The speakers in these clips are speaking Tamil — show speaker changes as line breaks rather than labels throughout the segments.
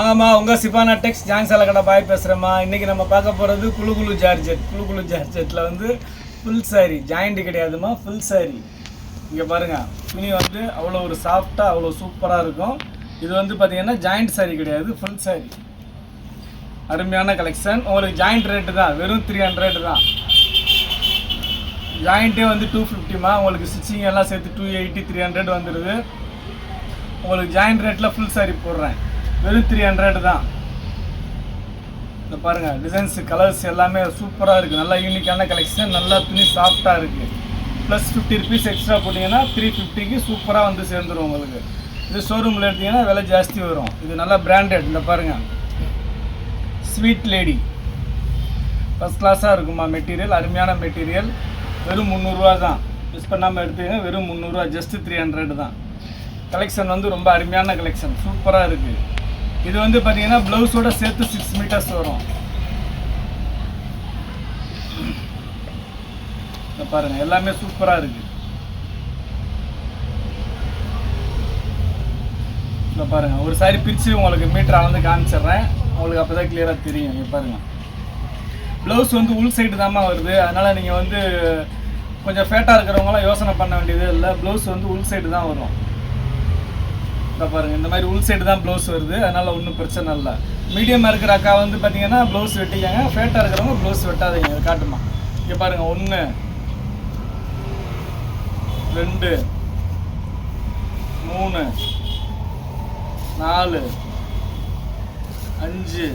ஆமாம் உங்கள் சிபானா டெக்ஸ் ஜாங்சால கடை பாய் பேசுகிறேம்மா இன்றைக்கி நம்ம பார்க்க போகிறது குளு குழு ஜார்ஜெட். குளு குழு ஜார்ஜெட்டில் வந்து ஃபுல் சாரி ஜாயிண்ட்டு கிடையாதுமா ஃபுல் சாரி இங்கே பாருங்கள் துணி வந்து அவ்வளோ ஒரு சாஃப்டாக அவ்வளோ சூப்பராக இருக்கும். இது வந்து பார்த்திங்கன்னா ஜாயிண்ட் சாரி கிடையாது ஃபுல் சாரி அருமையான கலெக்ஷன் உங்களுக்கு ஜாயிண்ட் ரேட்டு தான் வெறும் த்ரீ ஹண்ட்ரட் தான். ஜாயிண்ட்டே வந்து டூ ஃபிஃப்டிமா உங்களுக்கு ஸ்டிச்சிங் எல்லாம் சேர்த்து டூ எயிட்டி த்ரீ ஹண்ட்ரட் வந்துடுது உங்களுக்கு ஜாயிண்ட் ரேட்டில் ஃபுல் சாரி போடுறேன். வெறும் த்ரீ ஹண்ட்ரட் தான். இந்த பாருங்கள் டிசைன்ஸ் கலர்ஸ் எல்லாமே சூப்பராக இருக்குது நல்லா யூனிக்கான கலெக்ஷன் நல்லா துணி சாஃப்டாக இருக்குது ப்ளஸ் ஃபிஃப்டி ருபீஸ் எக்ஸ்ட்ரா போட்டிங்கன்னா த்ரீ ஃபிஃப்டிக்கு சூப்பராக வந்து சேர்ந்துரும் உங்களுக்கு. இது ஷோரூமில் எடுத்தீங்கன்னா விலை ஜாஸ்தி வரும். இது நல்லா பிராண்டட் இந்த பாருங்கள் ஸ்வீட் லேடி ஃபஸ்ட் கிளாஸாக இருக்குமா மெட்டீரியல் அருமையான மெட்டீரியல் வெறும் முந்நூறுரூவா தான். மிஸ் பண்ணாமல் எடுத்தீங்க வெறும் முந்நூறுரூவா ஜஸ்ட்டு த்ரீ ஹண்ட்ரட் தான். கலெக்ஷன் வந்து ரொம்ப அருமையான கலெக்ஷன் சூப்பராக இருக்குது இது வந்து பார்த்தீங்கன்னா ப்ளவுஸோட சேர்த்து சிக்ஸ் மீட்டர்ஸ் வரும். இதை பாருங்க எல்லாமே சூப்பராக இருக்கு. இதை பாருங்க ஒரு சாரி பிரித்து உங்களுக்கு மீட்டர் அளந்து காமிச்சிடுறேன். உங்களுக்கு அப்போ தான் கிளியராக தெரியும் இங்கே பாருங்க. ப்ளவுஸ் வந்து உள் சைடு தாம்மா வருது. அதனால் நீங்கள் வந்து கொஞ்சம் ஃபேட்டாக இருக்கிறவங்களாம் யோசனை பண்ண வேண்டியது இல்லை. ப்ளவுஸ் வந்து உள் சைடு தான் வரும். இப்போ பாருங்க இந்த மாதிரி உள் சைடு தான் ப்ளவுஸ் வருது அதனால ஒன்றும் பிரச்சனை இல்லை. மீடியமாக இருக்கிற அக்கா வந்து பார்த்தீங்கன்னா ப்ளவுஸ் வெட்டிக்கங்க ஃபேட்டாக இருக்கிறவங்க ப்ளவுஸ் வெட்டாதீங்க காட்டுமா. இங்கே பாருங்க ஒன்று ரெண்டு மூணு நாலு அஞ்சு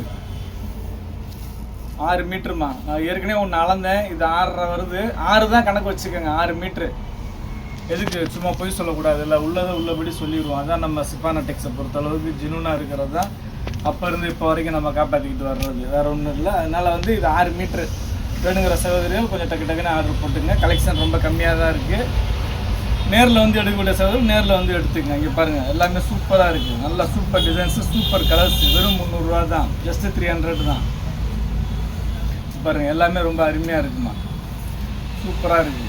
ஆறு மீட்டருமா நான் ஏற்கனவே ஒன்று அளந்தேன் இது ஆறரை வருது. ஆறு தான் கணக்கு வச்சுக்கோங்க ஆறு மீட்ரு எதுக்கு சும்மா பொய் சொல்லக்கூடாது? இல்லை உள்ளதை உள்ளபடி சொல்லிடுவோம். அதான் நம்ம சிப்பானா டெக்ஸை பொறுத்தளவுக்கு ஜினுனாக இருக்கிறது தான். அப்போ இருந்து இப்போ வரைக்கும் நம்ம காப்பாற்றிக்கிட்டு வர்றது. வேற ஒன்றும் இல்லை. அதனால் வந்து இது ஆறு மீட்ரு வேணுங்கிற சகோதரிகள் கொஞ்சம் டக்கு டக்குன்னு ஆர்டர் போட்டுங்க கலெக்ஷன் ரொம்ப கம்மியாக தான் இருக்குது நேரில் வந்து எடுக்கக்கூடிய சகோதரர் நேரில் வந்து எடுத்துக்கங்க. இங்கே பாருங்கள் எல்லாமே சூப்பராக இருக்குது நல்லா சூப்பர் டிசைன்ஸு சூப்பர் கலர்ஸ் வெறும் முந்நூறுரூவா தான். ஜஸ்ட்டு த்ரீ ஹண்ட்ரட் தான். பாருங்கள் எல்லாமே ரொம்ப அருமையாக இருக்குமா. சூப்பராக இருக்குது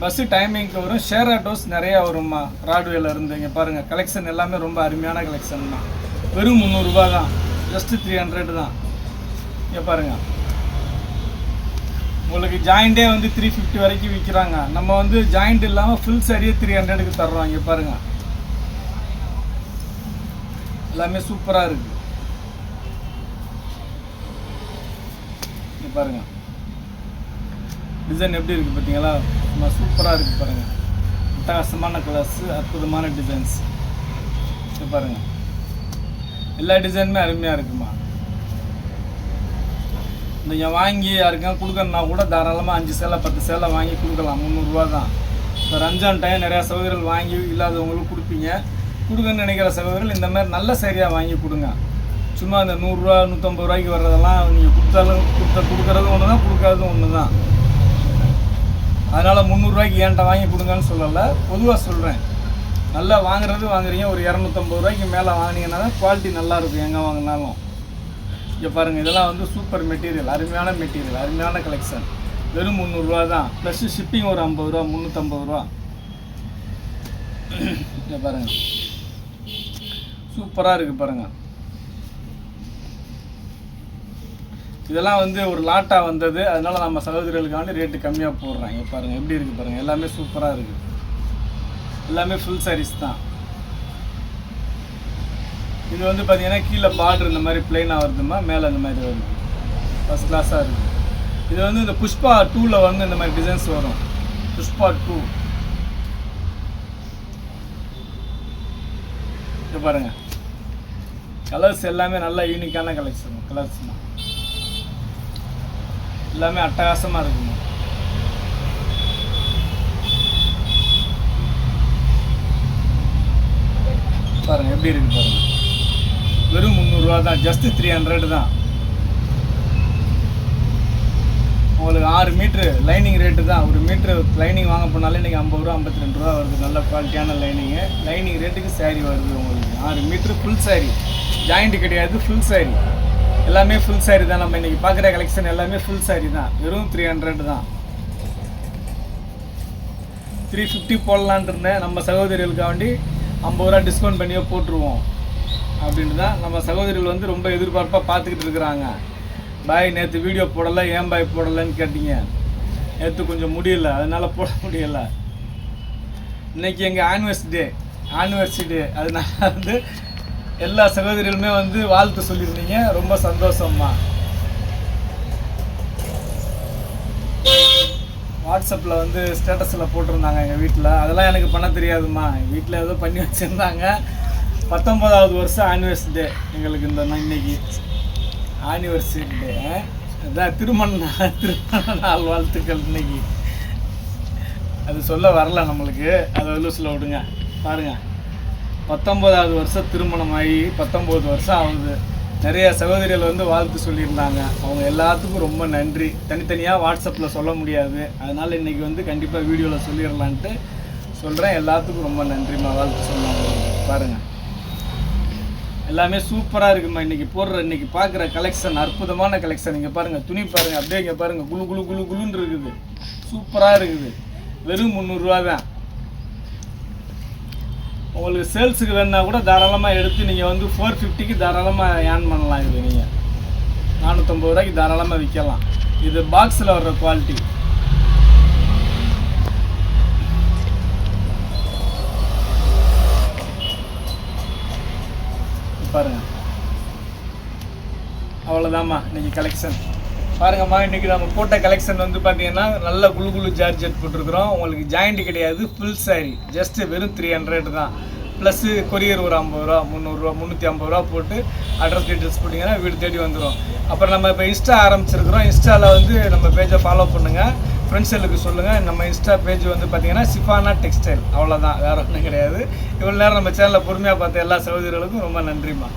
பஸ்ஸு டைமிங்க்கு வரும். ஷேர் ஆட்டோஸ் நிறையா வரும்மா. ராட்வேல இருந்து இங்கே பாருங்கள் கலெக்ஷன் எல்லாமே ரொம்ப அருமையான கலெக்ஷன் தான். வெறும் முந்நூறுரூபா தான். ஜஸ்ட்டு த்ரீ ஹண்ட்ரட் தான். இங்கே பாருங்கள் உங்களுக்கு ஜாயிண்டே வந்து த்ரீ ஃபிஃப்டி வரைக்கும் விற்கிறாங்க நம்ம வந்து ஜாயிண்ட் இல்லாமல் ஃபுல் சரியே த்ரீ ஹண்ட்ரடுக்கு தர்றோம். இங்கே பாருங்கள் எல்லாமே சூப்பராக இருக்குது இங்கே பாருங்கள் டிசைன் எப்படி இருக்குது பார்த்தீங்களா? சும்மா சூப்பராக இருக்குது பாருங்கள் அட்டகாசமான கலர்ஸு அற்புதமான டிசைன்ஸ் பாருங்கள் எல்லா டிசைனுமே அருமையாக இருக்குமா? நீங்கள் வாங்கி யாருக்கா கொடுக்கணுன்னா கூட தாராளமாக அஞ்சு சேலை பத்து சேலை வாங்கி கொடுக்கலாம். முந்நூறுரூவா தான். இப்போ ரம்ஜான் டைம் நிறையா சகோதரர்கள் வாங்கி இல்லாதவங்களுக்கு கொடுப்பீங்க. கொடுக்கணும்னு நினைக்கிற சகோதரர்கள் இந்த மாதிரி நல்ல சரியாக வாங்கி கொடுங்க. சும்மா அந்த நூறுரூவா நூற்றம்பது ரூபாய்க்கு வர்றதெல்லாம் நீங்கள் கொடுத்தாலும் கொடுத்த கொடுக்குறதும் ஒன்று தான் கொடுக்காததும் ஒன்று தான் அதனால் முந்நூறுரூவாய்க்கு ஏன்ட்ட வாங்கி கொடுங்கன்னு சொல்லலை. பொதுவாக சொல்கிறேன் நல்லா வாங்குறது வாங்குறீங்க. ஒரு இரநூத்தம்பது ரூபாய்க்கு மேலே வாங்கினீங்கன்னா தான் குவாலிட்டி நல்லாயிருக்கும் எங்கே வாங்கினாலும். இங்கே பாருங்கள் இதெல்லாம் வந்து சூப்பர் மெட்டீரியல் அருமையான மெட்டீரியல் அருமையான கலெக்ஷன் வெறும் முந்நூறுரூவா தான். ப்ளஸ் ஷிப்பிங் ஒரு ஐம்பது ரூபா முந்நூற்றம்பது ரூபா. இங்கே பாருங்கள் சூப்பராக இருக்குது பாருங்கள் இதெல்லாம் வந்து ஒரு லாட்டாக வந்தது. அதனால நம்ம சகோதரிகளுக்காண்டி ரேட்டு கம்மியாக போடுறாங்க. பாருங்கள் எப்படி இருக்குது பாருங்கள் எல்லாமே சூப்பராக இருக்குது எல்லாமே ஃபுல் சாரீஸ் தான். இது வந்து பார்த்தீங்கன்னா கீழே பார்டர் இந்த மாதிரி பிளெயினாக வருதுமா? மேலே இந்த மாதிரி வருது. ஃபஸ்ட் கிளாஸாக இருக்குது இது வந்து இந்த புஷ்பா டூவில் வந்து இந்த மாதிரி டிசைன்ஸ் வரும். புஷ்பா டூ இது பாருங்கள் கலர்ஸ் எல்லாமே நல்லா யூனிக்கான கலெக்ஷன் கலர்ஸ் தான் எல்லாமே அட்டகாசமாக இருக்குங்க. பாருங்கள் எப்படி இருக்கு பாருங்கள் வெறும் முந்நூறுரூவா தான் ஜஸ்ட் த்ரீ ஹண்ட்ரட் தான். உங்களுக்கு ஆறு மீட்ரு லைனிங் ரேட்டு தான். ஒரு மீட்ரு லைனிங் வாங்க போனாலே இன்றைக்கி ஐம்பது ரூபா ஐம்பத்தி ரெண்டு ரூபா வருது. நல்ல குவாலிட்டியான லைனிங்கு லைனிங் ரேட்டுக்கு சேரீ வருது உங்களுக்கு. ஆறு மீட்ரு ஃபுல் சேரீ ஜாயிண்ட் கிடையாது ஃபுல் சேரீ எல்லாமே ஃபுல் சாரி தான். நம்ம இன்றைக்கி பார்க்குற கலெக்ஷன் எல்லாமே ஃபுல் சாரி தான். வெறும் த்ரீ ஹண்ட்ரட் தான். த்ரீ ஃபிஃப்டி போடலான்ட்டு இருந்தேன். நம்ம சகோதரிகளுக்காக வேண்டி ஐம்பது ரூபா டிஸ்கவுண்ட் பண்ணியே போட்டுருவோம். அப்படின்ட்டு தான் நம்ம சகோதரிகள் வந்து ரொம்ப எதிர்பார்ப்பாக பார்த்துக்கிட்டு இருக்கிறாங்க. பாய் நேற்று வீடியோ போடலை. ஏன் பாய் போடலைன்னு கேட்டீங்க. நேற்று கொஞ்சம் முடியல. அதனால் போட முடியல. இன்னைக்கு எங்கள் ஆனிவர்சரி டே ஆனிவர்சரி டே அதனால வந்து எல்லா சகோதரிகளுமே வந்து வாழ்த்து சொல்லியிருந்தீங்க. ரொம்ப சந்தோஷம்மா. வாட்ஸ்அப்பில் வந்து ஸ்டேட்டஸில் போட்டிருந்தாங்க எங்கள் வீட்டில். அதெல்லாம் எனக்கு பண்ண தெரியாதும்மா. வீட்டில் ஏதோ பண்ணி வச்சுருந்தாங்க. பத்தொம்போதாவது வருஷம் ஆனிவர்சரி டே எங்களுக்கு இந்த இன்னைக்கு. ஆனிவர்சரி டே அதான் திருமண நாள் திருமண நாள் வாழ்த்துக்கள் இன்னைக்கு. அது சொல்ல வரல நம்மளுக்கு. அதை லூஸில் விடுங்க. பாருங்கள் பத்தொம்போதாவது வருஷம் திருமணம் ஆகி பத்தொம்போது வருஷம் ஆகுது. நிறைய சகோதரிகள் வந்து வாழ்த்து சொல்லியிருந்தாங்க. அவங்க எல்லாத்துக்கும் ரொம்ப நன்றி. தனித்தனியாக வாட்ஸ்அப்பில் சொல்ல முடியாது. அதனால் இன்றைக்கி வந்து கண்டிப்பாக வீடியோவில் சொல்லிடலான்ட்டு சொல்கிறேன் எல்லாத்துக்கும் ரொம்ப நன்றிம்மா. வாழ்த்து சொன்னாங்க. பாருங்கள் எல்லாமே சூப்பராக இருக்குமா இன்றைக்கி போடுற இன்றைக்கி பார்க்குற கலெக்ஷன் அற்புதமான கலெக்ஷன் இங்கே பாருங்கள் துணி பாருங்கள் அப்படியே இங்கே பாருங்கள் குளு குழு குளு குழுன்னு இருக்குது. சூப்பராக இருக்குது. வெறும் முந்நூறுரூவா தான் உங்களுக்கு சேல்ஸுக்கு வேணுன்னா கூட தாராளமாக எடுத்து நீங்கள் வந்து ஃபோர் ஃபிஃப்டிக்கு தாராளமாக ஏர்ன் பண்ணலாம் இது நீங்கள் நானூற்றம்பது ரூபாய்க்கு தாராளமாக விற்கலாம் இது பாக்ஸில் வர்ற குவாலிட்டி பாருங்க. அவ்வளோதாம்மா இன்னைக்கு கலெக்ஷன் பாருங்கம்மா இன்றைக்கி நம்ம போட்ட கலெக்ஷன் வந்து பார்த்தீங்கன்னா நல்ல குளு குளு ஜார்ஜெட் போட்டிருக்கிறோம். உங்களுக்கு ஜாயிண்ட் கிடையாது ஃபுல் சாரி ஜஸ்ட் வெறும் த்ரீ ஹண்ட்ரட் தான். ப்ளஸ்ஸு கொரியர் ஒரு ஐம்பது ரூபா முந்நூறுரூவா முந்நூற்றி ஐம்பது ரூபா போட்டு அட்ரஸ் டீட்டெயில்ஸ் போட்டிங்கன்னா வீடு தேடி வந்துடும் அப்புறம் நம்ம இப்போ இன்ஸ்டா ஆரம்பிச்சிருக்கிறோம். இன்ஸ்டாவில் வந்து நம்ம பேஜை ஃபாலோ பண்ணுங்கள் ஃப்ரெண்ட்ஸுகளுக்கு சொல்லுங்கள் நம்ம இன்ஸ்டா பேஜ் வந்து பார்த்தீங்கன்னா சிஃபானா டெக்ஸ்டைல் அவ்வளோதான் வேறு ஒன்றும் கிடையாது. இவ்வளோ நேரம் நம்ம சேனலில் பொறுமையாக பார்த்த எல்லா சகோதரிகளுக்கும் ரொம்ப நன்றிம்மா.